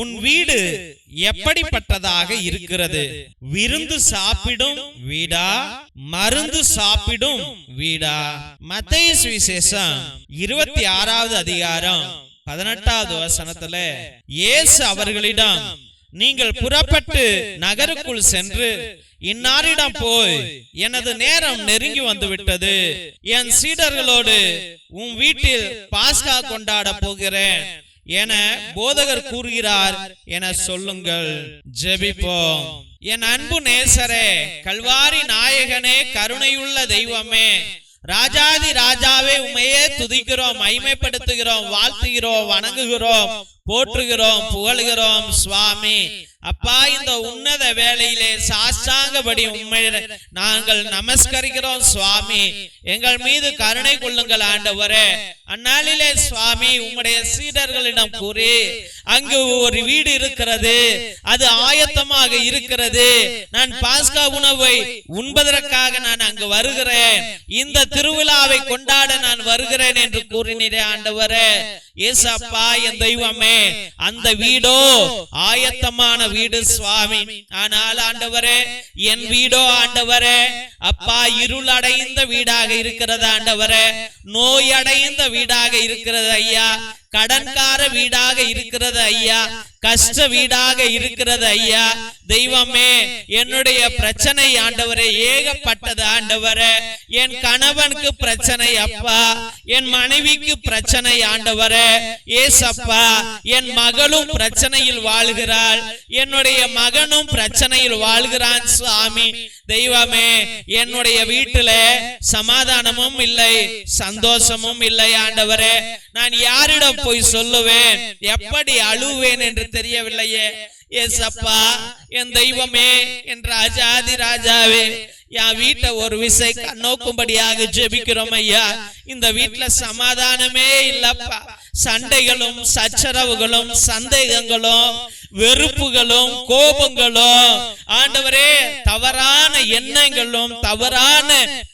உன் வீடு எப்படிப்பட்டதாக இருக்கிறது? விருந்து சாப்பிடும் வீடா? மருந்து சாப்பிடும் வீடா? மத்திய சுவிசேஷம் இருபத்தி ஆறாவது அதிகாரம் பதினெட்டாவது வசனத்துல இயேசு அவர்களிடம் நீங்கள் புறப்பட்டு நகருக்குள் சென்று இன்னாரிடம் போய் எனது நேரம் நெருங்கி வந்து விட்டது என் சீடர்களோடு உன் வீட்டில் பாஸ்கா கொண்டாட போகிறேன். என போதகர் கூறுகிறார் என சொல்லுங்கள். ஜெபிப்போம். என் அன்பு நேசரே கல்வாரி நாயகனே கருணையுள்ள தெய்வமே ராஜாதி ராஜாவே உமையே துதிக்கிறோம் மைமைப்படுத்துகிறோம் வாழ்த்துகிறோம் வணங்குகிறோம் போற்றுகிறோம் புகழுகிறோம் சுவாமி. அப்பா இந்த உன்னத வேலையிலே சாஸ்தாங்கபடி உண்மை நாங்கள் நமஸ்கரிக்கிறோம் சுவாமி. எங்கள் மீது கருணை கொள்ளுங்கள் ஆண்டவரே. அந்நாளிலே சுவாமி உம்முடைய சீடர்களிடம் கூறி அங்கு ஒரு வீடு இருக்கிறது. அது ஆயத்தமாக இருக்கிறது. நான் பாஸ்கா உணவை உண்பதற்காக நான் அங்கு வருகிறேன். இந்த திருவிழாவை கொண்டாட நான் வருகிறேன் என்று கூறினீரே ஆண்டவரே. ஏசப்பா என் தெய்வமே அந்த வீடோ ஆயத்தமான வீடு சுவாமி. ஆனால் ஆண்டவரே என் வீடோ ஆண்டவரே அப்பா இருள் அடைந்த வீடாக இருக்கிறது ஆண்டவரே. நோய் அடைந்த வீடாக இருக்கிறது ஐயா. கடன்கார வீடாக இருக்கிறது ஐயா. கஷ்ட வீடாக இருக்கிறது ஐயா. தெய்வமே என்னுடைய பிரச்சனை ஆண்டவரே ஏகப்பட்டது ஆண்டவரே. என் கணவனுக்கு பிரச்சனை அப்பா. என் மனைவிக்கு பிரச்சனை ஆண்டவரே. ஏசப்பா என் மகளும் பிரச்சனையில் வாழ்கிறாள். என்னுடைய மகனும் பிரச்சனையில் வாழ்கிறான் சுவாமி. தெய்வமே என்னுடைய வீட்டுல சமாதானமும் இல்லை சந்தோஷமும் இல்லை ஆண்டவரே. நான் யாரிடம் போய் சொல்லுவேன். எப்படி அழுவேன் என்று தெரியவில்லையே. ஏசப்பா என் தெய்வமே என் ராஜாதி ராஜாவே. என் வீட்டை ஒரு விசை கண்ணோக்கும்படியாக ஜெபிக்கிறோம் ஐயா. இந்த வீட்டுல சமாதானமே இல்லப்பா. சண்டைகளும் சச்சரவுகளும் சந்தேகங்களும் வெறுப்புகளும் கோபங்களும். ஆண்டவரே தவறான எண்ணங்களும் தவறான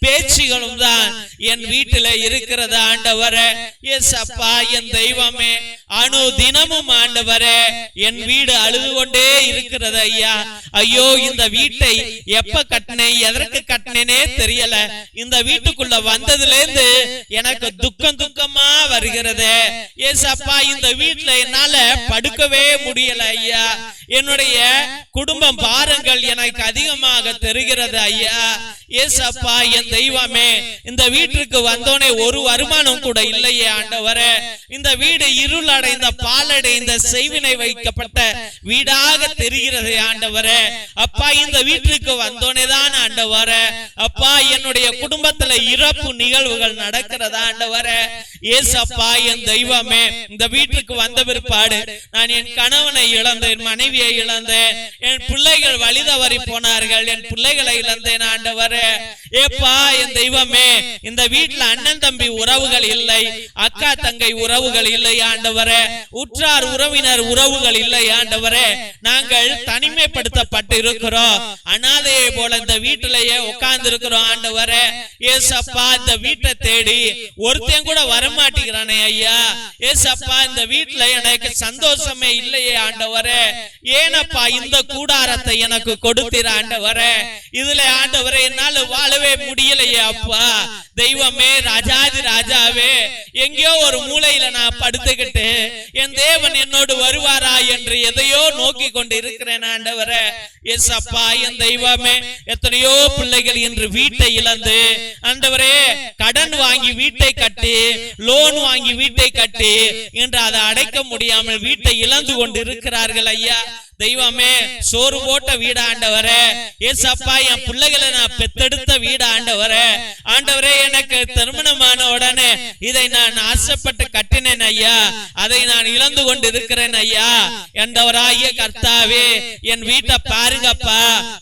பேச்சுகளும் தான். என் வீட்டில இருக்கிறத ஆண்டவரே. எஸ் அப்பா என் தெய்வமே அணு தினமும் ஆண்டவரே. என் வீடு அழுது கொண்டே இருக்கிறது ஐயா. ஐயோ இந்த வீட்டை எப்ப கட்டினேன் எதற்கு கட்டினேனே தெரியல. இந்த வீட்டுக்குள்ள வந்ததுல இருந்து எனக்கு துக்கம் துக்கமா வருகிறது. ஏசப்பா இந்த வீட்டுல என்னால படுக்கவே முடியல ஐயா. என்னுடைய குடும்பம் பாரங்கள் எனக்கு அதிகமாக தெரிகிறது ஐயா. ஏஸ் அப்பா என் தெய்வமே. இந்த வீட்டிற்கு வந்தோனே ஒரு வருமானம் கூட இல்லையே ஆண்டவரே. இந்த வீடு இருள் அடைந்த பாலடைந்த செய்வினை வைக்கப்பட்ட வீடாக தெரிகிறது ஆண்டவரே. அப்பா இந்த வீட்டிற்கு வந்தோனே தான் ஆண்டவரே. அப்பா என்னுடைய குடும்பத்துல இறப்பு நிகழ்வுகள் நடக்கிறதா ஆண்டவரே? ஏசப்பா என் தெய்வமே. இந்த வீட்டுக்கு வந்த பிற்பாடு நான் என் கணவனை இழந்தேன் மனைவியை இழந்தேன். என் பிள்ளைகள் வழி தவறி போனார்கள். என் பிள்ளைகளை இழந்தேன் ஆண்டவரே. ஏப்பா என் தெய்வமே இந்த வீட்டுல அண்ணன் தம்பி உறவுகள் இல்லை அக்கா தங்கை உறவுகள் இல்லை ஆண்டவரே உற்றார் உறவினர் உறவுகள் இல்லை ஆண்டவரே நாங்கள் தனிமைப்படுத்தப்பட்டு இருக்கிறோம் அனாதையை போல இந்த வீட்டிலேயே உட்கார்ந்து இருக்கிறோம் ஆண்டவரே. ஏசப்பா இந்த வீட்டை தேடி ஒருத்தன் கூட வரமாட்டேங்கிறானே ஐயா. ஏசப்பா இந்த வீட்டுல எனக்கு சந்தோஷமே இல்லையே ஆண்டவரே. ஏனப்பா இந்த கூடாரத்தை எனக்கு கொடுத்தீர் ஆண்டவரே. இதுல ஆண்டவரே என்னால வாழவே முடியலையே அப்பா. தெய்வமே ராஜாதி ராஜாவே எங்கேயோ ஒரு மூலையில நான் படுத்துக்கிட்டு என் தேவன் என்னோடு வருவாரா என்று எதையோ நோக்கி கொண்டு இருக்கிறேன் ஆண்டவர. எஸ் அப்பா என் தெய்வமே எத்தனையோ பிள்ளைகள் இன்று வீட்டை இழந்து ஆண்டவரே கடன் வாங்கி வீட்டை கட்டி லோன் வாங்கி வீட்டை கட்டி இன்று அதை அடைக்க முடியாமல் வீட்டை இழந்து கொண்டு இருக்கிறார்கள் ஐயா. தெய்வமே சோறு போட்ட வீடு ஆண்டவரே ஏசப்பா என் பிள்ளைகளை நான் பெத்தெடுத்த வீடு ஆண்டவரே ஆண்டவரே எனக்கு திருமணமான உடனே இதை நான் ஆசைப்பட்டு கட்டினேன் ஐயா அதை நான் இழந்து கொண்டு இருக்கிறேன் ஐயா என்றவராகிய கர்த்தாவே என் வீட்டை பாருங்கப்பா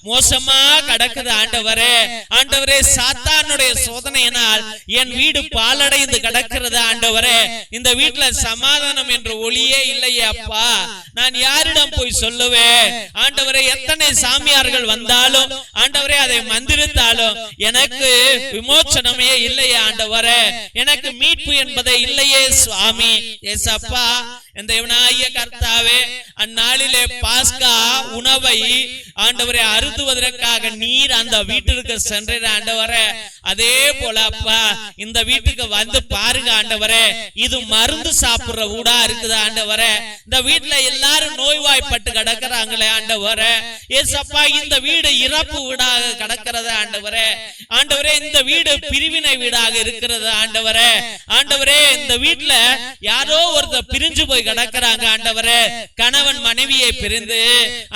மோசமா கடக்குது ஆண்டவரே ஆண்டவரே சாத்தானுடைய சோதனையினால் என் வீடு பாலடைந்து கிடக்கிறது ஆண்டவரே இந்த வீட்டுல சமாதானம் என்ற ஒளியே இல்லையே அப்பா நான் யாரிடம் போய் சொல்லுவேன்? ஆண்டவரே எத்தனை சாமியார்கள் வந்தாலும் ஆண்டவரே அதை மந்திரித்தாலும் எனக்கு விமோச்சனமே இல்லையே ஆண்டவரே. எனக்கு மீட்பு என்பதை இல்லையே சுவாமி. ஏசப்பா என் தேவனாகிய கர்த்தாவே அந்நாளிலே பாஸ்கா உணவை ஆண்டவரை அருந்துவதற்காக நீர் அந்த வீட்டிற்கு சென்ற ஆண்டவரே. அதே போல அப்பா இந்த வீட்டுக்கு வந்து பாருங்க ஆண்டவரே. இது மருந்து சாப்பிடுற ஊடா இருக்குது ஆண்டவரே. இந்த வீட்டுல எல்லாரும் நோய்வாய்ப்பட்டு கிடக்குறாங்களே ஆண்டவரே. ஏசப்பா இந்த வீடு இறப்பு வீடாக கிடக்கிறது ஆண்டவரே. ஆண்டவரே இந்த வீடு பிரிவினை வீடாக இருக்கிறது ஆண்டவரே. ஆண்டவரே இந்த வீட்டுல யாரோ ஒருத்தர் பிரிஞ்சு போய் கிடக்குறாங்க ஆண்டவரே. கணவன் மனைவியை பிரிந்து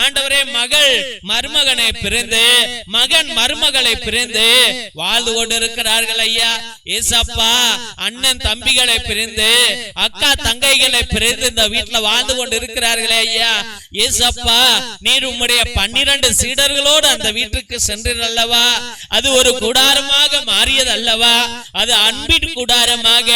ஆண்டவரே மகள் மருமகனை பிரிந்து மகன் மருமகளை பிரிந்து வாழ்ந்து கொண்டு இருக்கிறார்கள் ஐயா. ஏசப்பா அண்ணன் தம்பிகளை பிரிந்து அக்கா தங்கைகளை பிரிந்து இந்த வீட்டுல வாழ்ந்து கொண்டு இருக்கிறார்களே ஐயா. ஏசப்பா நீர் உம்முடைய பன்னிரண்டு சீடர்களோடு அந்த வீட்டுக்கு சென்றீர் அது ஒரு கூடாரமாக மாறியது அல்லவா அது அன்பின் கூடாரமாக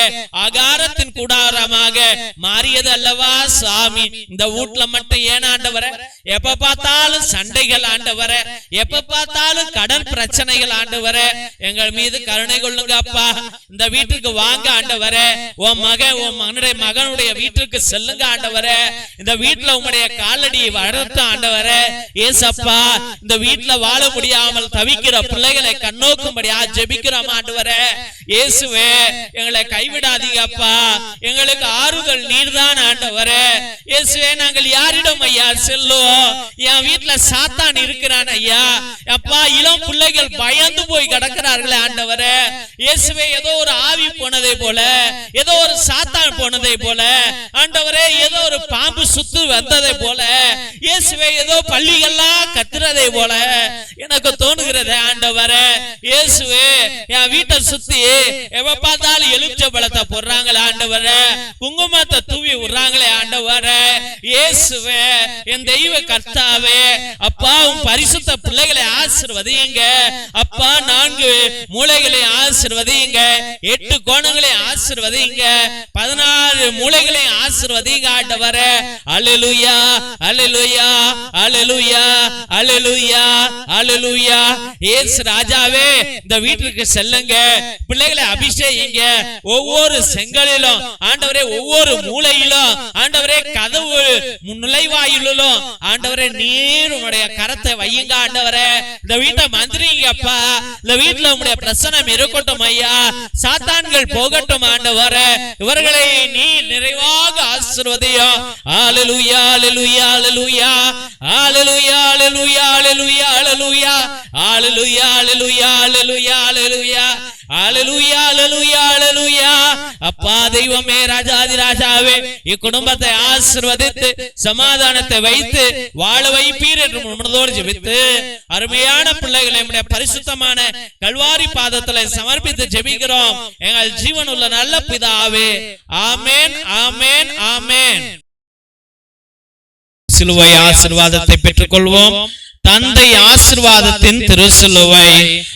அகாரத்தின் கூடாரமாக மாறியது அல்லவா சாமி? இந்த வீட்டுல மட்டும் ஏன் ஆண்டவர? எப்ப பார்த்தாலும் சண்டைகள் ஆண்டவர. எப்ப பார்த்தாலும் கடன் பிரச்சனைகள் ஆண்டவர. எங்கள் மீது கருணை கொள்ளுங்க அப்பா இந்த வீட்டுக்கு வாங்க ஆண்டவர. உன் மகன் உன் மகனுடைய மகனுடைய வீட்டுக்கு செல்லுங்க ஆண்டவர. இந்த வீட்டுல உங்களுடைய கால காலடி வளர்த்த ஆண்டவர ஏசப்பா இந்த வீட்டுல வாழ முடியாமல் தவிக்கிற பிள்ளைகளை கண்ணோக்கும்படியா ஜெபிக்கிறோம் ஆண்டவர இயேசுவே எங்களை கைவிடாதீங்க அப்பா எங்களுக்கு ஆறுதல் நீர்தான் ஆண்டவர. இயேசுவே நாங்கள் யாரிடம் ஐயா செல்லுவோம்? என் வீட்டுல சாத்தான் இருக்கிறான் ஐயா. அப்பா இளம் பிள்ளைகள் பயந்து போய் கிடக்கிறார்களே ஆண்டவர. இயேசுவே ஏதோ ஒரு ஆவி போனதை போல ஏதோ ஒரு சாத்தான் போனதை போல ஆண்டவரே ஏதோ ஒரு பாம்பு சுத்து வந்ததை போல இயேசுவே ஏதோ பள்ளிகள்லாம் கத்துறதை போல எனக்கு தோணுகிறதே ஆண்டவரே. இயேசுவே என் வீட்டை சுத்தி எவ பார்த்தாலும் எலுமிச்ச பழத்தை போடுறாங்களே ஆண்டவர. குங்குமத்தை தூவி விடுறாங்களே ஆண்டவர. இயேசுவே என் தெய்வ கர்த்தாவே அப்பா உன் பரிசுத்த பிள்ளைகளை ஆசிர்வதிங்க அப்பா நான்கு மூளைகளை ஆசிர்வதிங்க எட்டு கோணங்களை ஆசிர்வதிங்க பதினாறு மூளைகளை ஆசிர்வதிங்க ஆண்டவர. அல்லேலூயா அல்லேலூயா அல்லேலூயா அல்லேலூயா அல்லேலூயா ஏசு ராஜாவே இந்த வீட்டிற்கு செல்லுங்க. பிள்ளை பிள்ளைகளை அபிஷேகிங்க. ஒவ்வொரு செங்கலிலும் ஆண்டவரே ஒவ்வொரு மூலையிலும் ஆண்டவரே கதவு நுழைவாயிலும் ஆண்டவரே நீர் உடைய கரத்தை வையுங்க ஆண்டவரே. இந்த வீட்டை மந்திரிங்கப்பா இந்த வீட்டுல உங்களுடைய பிரசனம் இருக்கட்டும் ஐயா. சாத்தான்கள் போகட்டும் ஆண்டவரே. இவர்களை நீ நிறைவாக ஆசீர்வதியும். ஹalleluya ஹalleluya ஹalleluya. ஹalleluya ஹalleluya ஹalleluya ஹalleluya. ஹalleluya ஹalleluya ஹalleluya ஹalleluya. அப்பா தெய்வமே ராஜாதி ராஜாவே இக்குடும்பத்தை ஆசிர்வதித்து சமாதானத்தை வைத்து வாழ வைப்பீர் என்று மனதோடு ஜெபித்து அருமையான பிள்ளைகளை நம்முடைய பரிசுத்தமான கல்வாரி பாதத்துல சமர்ப்பித்து ஜெபிக்கிறோம். எங்கள் ஜீவன் உள்ள நல்ல பிதாவே. ஆமேன் ஆமேன் ஆமென். சிலுவை ஆசிர்வாதத்தை பெற்றுக்கொள்வோம். தந்தை ஆசிர்வாதத்தின் திருசிலுவை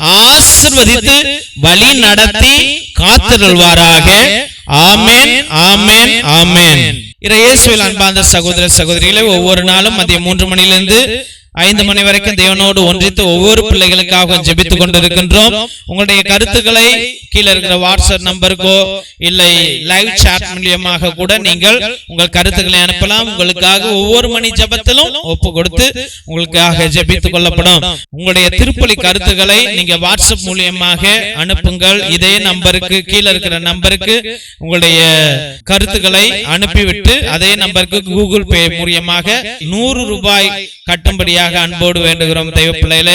ஆசிர்வதித்து வழி நடத்தி காத்திருள்வாராக ஆமென் ஆமென் ஆமென். இறையேசுவில் அன்பார்ந்த சகோதர சகோதரிகளை ஒவ்வொரு நாளும் மதியம் மூன்று மணியிலிருந்து ஐந்து மணி வரைக்கும் தேவனோடு ஒன்றித்து ஒவ்வொரு பிள்ளைகளுக்காக ஜெபித்துக் கொண்டிருக்கின்றோம். உங்களுடைய கருத்துக்களை கீழே இருக்கிற வாட்ஸ்அப் நம்பருக்கோ இல்லை லைவ் சாட் மூலியமாக கூட நீங்கள் உங்கள் கருத்துக்களை அனுப்பலாம். உங்களுக்காக ஒவ்வொரு மணி ஜெபத்திலும் ஒப்பு கொடுத்து உங்களுக்காக ஜபித்துக் கொள்ளப்படும். உங்களுடைய திருப்பலி கருத்துக்களை நீங்க வாட்ஸ்அப் மூலியமாக அனுப்புங்கள். இதே நம்பருக்கு கீழே இருக்கிற நம்பருக்கு உங்களுடைய கருத்துக்களை அனுப்பிவிட்டு அதே நம்பருக்கு கூகுள் பே மூலியமாக நூறு ரூபாய் கட்டும்படியாக அன்போடு வேண்டுகிறோம். தெய்வ பிள்ளையில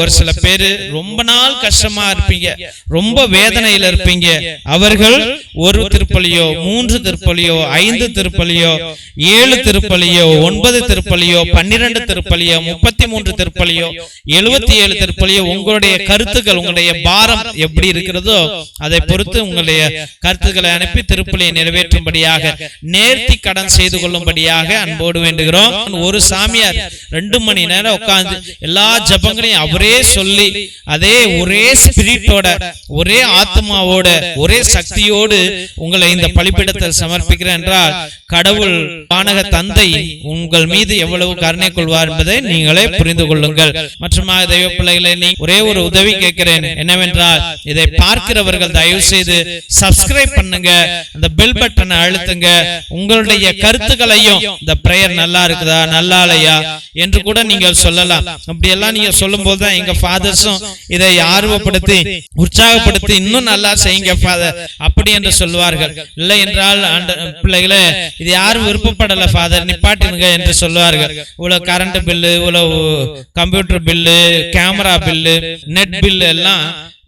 ஒரு சில பேரு ரொம்ப நாள் கஷ்டமா இருப்பீங்க. ரொம்ப வேலை வேதனையில் இருப்பீங்க. அவர்கள் ஒரு திருப்பலியோ மூன்று திருப்பலியோ ஐந்து திருப்பலியோ ஏழு திருப்பலியோ ஒன்பது திருப்பலியோ பன்னிரண்டு திருப்பலியோ முப்பத்தி மூன்று திருப்பலியோ எழுபத்தி ஏழு திருப்பலியோ உங்களுடைய கருத்துக்கள் உங்களுடைய பாரம் எப்படி இருக்கிறதோ அதை பொறுத்து உங்களுடைய கருத்துக்களை அனுப்பி திருப்பலியை நிறைவேற்றும்படியாக நேர்த்தி கடன் செய்து கொள்ளும்படியாக அன்போடு வேண்டுகிறோம். ஒரு சாமியார் ரெண்டு மணி நேரம் உட்கார்ந்து எல்லா ஜபங்களையும் அவரே சொல்லி அதே ஒரே ஸ்பிரிட்டோட ஒரே ஆத்மாவோட ஒரே சக்தியோடு உங்களை இந்த பலிப்பிடத்தில் சமர்ப்பிக்கிறேன் என்றால் கடவுள் வானக தந்தை உங்கள் மீது எவ்வளவு கருணை கொள்வார் என்பதை நீங்களே புரிந்து கொள்ளுங்கள். மற்றும் தெய்வ பிள்ளைகளை நீ ஒரே ஒரு உதவி கேட்கிறேன். என்னவென்றால் இதை பார்க்கிறவர்கள் தயவு செய்து சப்ஸ்கிரைப் பண்ணுங்க அந்த பெல் பட்டனை அழுத்துங்க. உங்களுடைய கருத்துக்களையும் இந்த பிரேயர் நல்லா இருக்குதா நல்லா இல்லையா? என்று கூட நீங்கள் சொல்லலாம். அப்படி எல்லாம் நீங்க சொல்லும் போதுதான் எங்க ஃபாதர்ஸும் இதை ஆர்வப்படுத்தி உற்சாகப்படுத்தி இன்னும் நல்லா செய்யுங்க ஃபாதர் அப்படி என்று சொல்வார்கள். இல்லை என்றால் பிள்ளைகளே இது யாரும் விருப்பப்படல ஃபாதர் நிப்பாட்டினுங்க என்று சொல்வார்கள். இவ்வளவு கரண்ட் பில்லு இவ்வளவு computer bill camera bill net bill எல்லாம்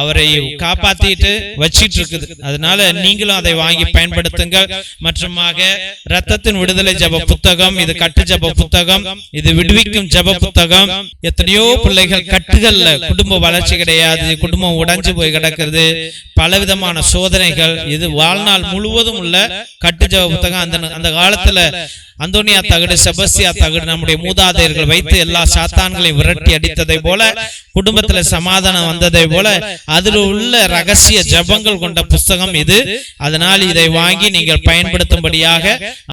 அவரை காப்பாத்திட்டு வச்சிட்டு இருக்குது அதனால நீங்களும் அதை வாங்கி பயன்படுத்துங்கள். மற்றுமாக ரத்தத்தின் விடுதலை ஜப புத்தகம் இது கட்டு ஜப புத்தகம் இது விடுவிக்கும் ஜப புத்தகம். எத்தனையோ பிள்ளைகள் கட்டுகள்ல குடும்ப வளர்ச்சி கிடையாது குடும்பம் உடைஞ்சு போய் கிடக்கிறது பலவிதமான சோதனைகள். இது வாழ்நாள் முழுவதும் உள்ள கட்டு ஜப புத்தகம். அந்த அந்த காலத்துல அந்தோனியா தகடு செபஸ்தியா தகடு நம்முடைய மூதாதையர்கள் வைத்து எல்லா சாத்தான்களையும் விரட்டி அடித்ததை போல குடும்பத்துல சமாதானம் வந்ததை. போல அதில் உள்ள ரகசிய ஜபங்கள் கொண்ட புஸ்தகம் இது. அதனால் இதை வாங்கி நீங்கள் பயன்படுத்தும்படியாக